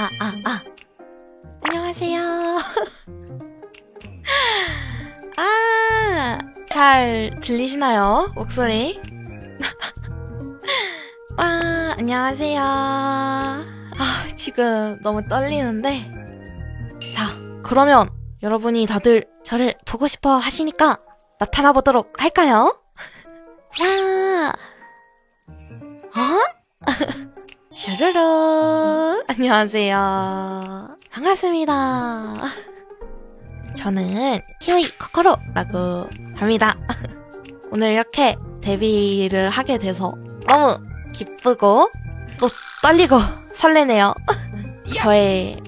아, 아, 아. 안녕하세요. 아, 잘 들리시나요? 목소리? 아, 안녕하세요. 아, 지금 너무 떨리는데. 자, 그러면 여러분이 다들 저를 보고 싶어 하시니까 나타나 보도록 할까요? 와, 어? 슈르르 안녕하세요. 반갑습니다. 저는 키오이 코코로라고 합니다. 오늘 이렇게 데뷔를 하게 돼서 너무 기쁘고 또 떨리고 설레네요. 저의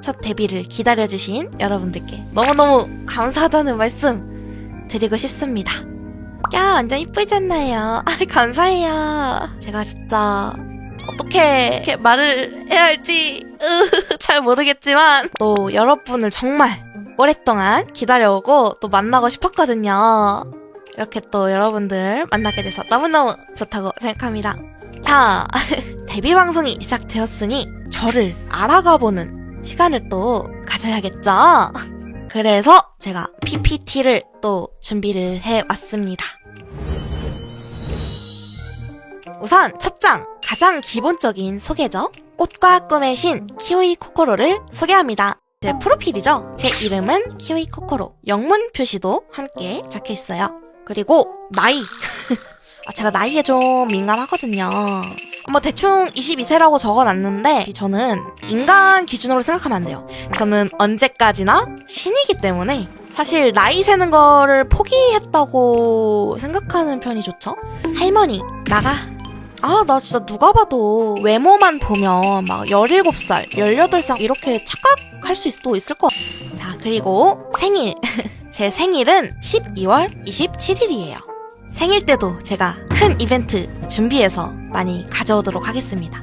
첫 데뷔를 기다려주신 여러분들께 너무너무 감사하다는 말씀 드리고 싶습니다. 야 완전 이쁘잖아요? 아 감사해요. 제가 진짜 어떻게 이렇게 말을 해야 할지 으, 잘 모르겠지만 또 여러분을 정말 오랫동안 기다려오고 또 만나고 싶었거든요. 이렇게 또 여러분들 만나게 돼서 너무너무 좋다고 생각합니다. 자, 데뷔 방송이 시작되었으니 저를 알아가보는 시간을 또 가져야겠죠? 그래서 제가 PPT를 또 준비를 해왔습니다. 우선 첫 장 가장 기본적인 소개죠. 꽃과 꿈의 신 키오이 코코로를 소개합니다. 제 프로필이죠. 제 이름은 키오이 코코로. 영문 표시도 함께 적혀 있어요. 그리고 나이. 아, 제가 나이에 좀 민감하거든요. 뭐 대충 22세라고 적어놨는데 저는 인간 기준으로 생각하면 안 돼요. 저는 언제까지나 신이기 때문에 사실 나이 세는 거를 포기했다고 생각하는 편이 좋죠. 할머니 나가 아, 나 진짜 누가 봐도 외모만 보면 막 17살, 18살 이렇게 착각할 수 있, 또 있을 것 같아. 자, 그리고 생일. 제 생일은 12월 27일이에요. 생일 때도 제가 큰 이벤트 준비해서 많이 가져오도록 하겠습니다.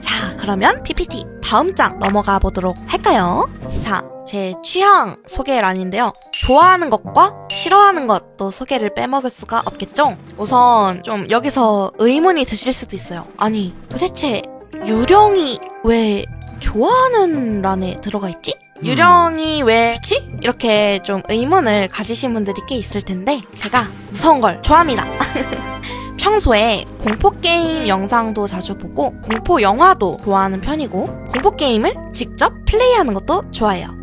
자, 그러면 PPT 다음 장 넘어가 보도록 할까요? 자, 제 취향 소개란인데요. 좋아하는 것과 싫어하는 것도 소개를 빼먹을 수가 없겠죠? 우선 좀 여기서 의문이 드실 수도 있어요. 아니, 도대체 유령이 왜 좋아하는 란에 들어가 있지? 유령이 왜 좋지? 이렇게 좀 의문을 가지신 분들이 꽤 있을 텐데 제가 무서운 걸 좋아합니다. 평소에 공포게임 영상도 자주 보고 공포 영화도 좋아하는 편이고 공포게임을 직접 플레이하는 것도 좋아해요.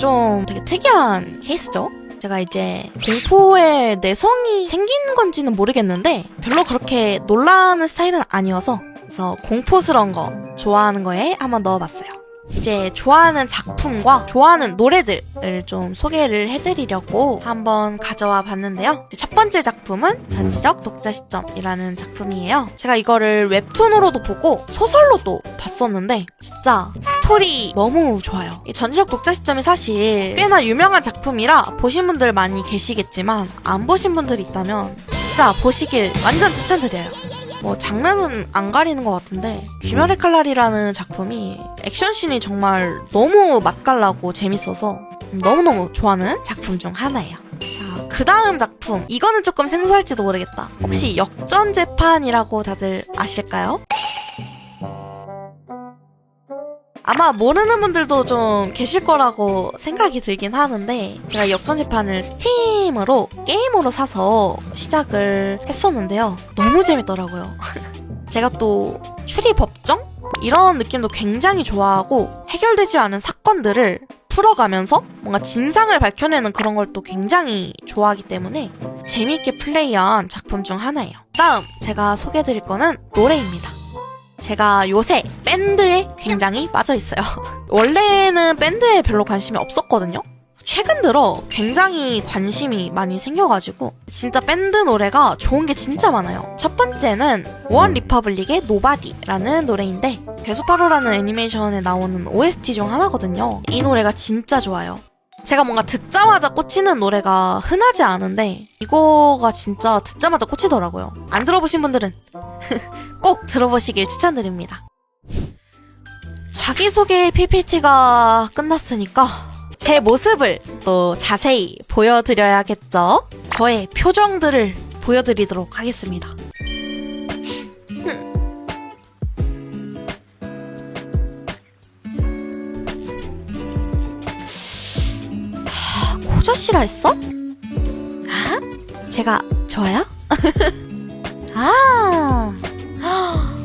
좀 되게 특이한 케이스죠? 제가 이제 공포에 내성이 생긴 건지는 모르겠는데 별로 그렇게 놀라는 스타일은 아니어서 그래서 공포스러운 거 좋아하는 거에 한번 넣어봤어요. 이제 좋아하는 작품과 좋아하는 노래들을 좀 소개를 해드리려고 한번 가져와 봤는데요. 첫 번째 작품은 전지적 독자 시점이라는 작품이에요. 제가 이거를 웹툰으로도 보고 소설로도 봤었는데 진짜 스토리 너무 좋아요. 이 전지적 독자 시점이 사실 꽤나 유명한 작품이라 보신 분들 많이 계시겠지만 안 보신 분들이 있다면 진짜 보시길 완전 추천드려요. 뭐 장르는 안 가리는 것 같은데 귀멸의 칼날이라는 작품이 액션씬이 정말 너무 맛깔나고 재밌어서 너무너무 좋아하는 작품 중 하나예요. 자, 그 다음 작품 이거는 조금 생소할지도 모르겠다. 혹시 역전 재판이라고 다들 아실까요? 아마 모르는 분들도 좀 계실 거라고 생각이 들긴 하는데 제가 역전 재판을 스팀으로 게임으로 사서 시작을 했었는데요. 너무 재밌더라고요. 제가 또 추리 법정? 이런 느낌도 굉장히 좋아하고 해결되지 않은 사건들을 풀어가면서 뭔가 진상을 밝혀내는 그런 걸 또 굉장히 좋아하기 때문에 재미있게 플레이한 작품 중 하나예요. 다음 제가 소개해드릴 거는 노래입니다. 제가 요새 밴드에 굉장히 빠져 있어요. 원래는 밴드에 별로 관심이 없었거든요. 최근 들어 굉장히 관심이 많이 생겨가지고 진짜 밴드 노래가 좋은 게 진짜 많아요. 첫 번째는 원 리퍼블릭의 노바디라는 노래인데 괴수파로라는 애니메이션에 나오는 OST 중 하나거든요. 이 노래가 진짜 좋아요. 제가 뭔가 듣자마자 꽂히는 노래가 흔하지 않은데 이거가 진짜 듣자마자 꽂히더라고요. 안 들어보신 분들은 꼭 들어보시길 추천드립니다. 자기소개 PPT가 끝났으니까 제 모습을 또 자세히 보여드려야겠죠? 저의 표정들을 보여드리도록 하겠습니다. 싫어했어? 아? 제가 좋아요? 아,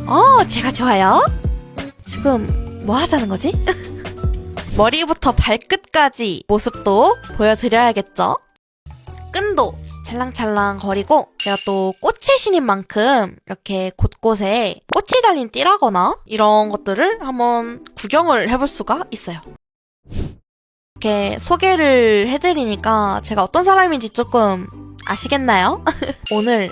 어, 제가 좋아요? 지금 뭐 하자는 거지? 머리부터 발끝까지 모습도 보여드려야겠죠? 끈도 찰랑찰랑 거리고 제가 또 꽃의 신인 만큼 이렇게 곳곳에 꽃이 달린 띠라거나 이런 것들을 한번 구경을 해볼 수가 있어요. 이렇게 소개를 해드리니까 제가 어떤 사람인지 조금 아시겠나요? 오늘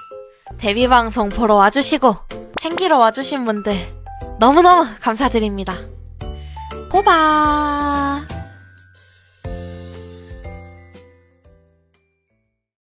데뷔 방송 보러 와주시고 챙기러 와주신 분들 너무너무 감사드립니다. 꼬바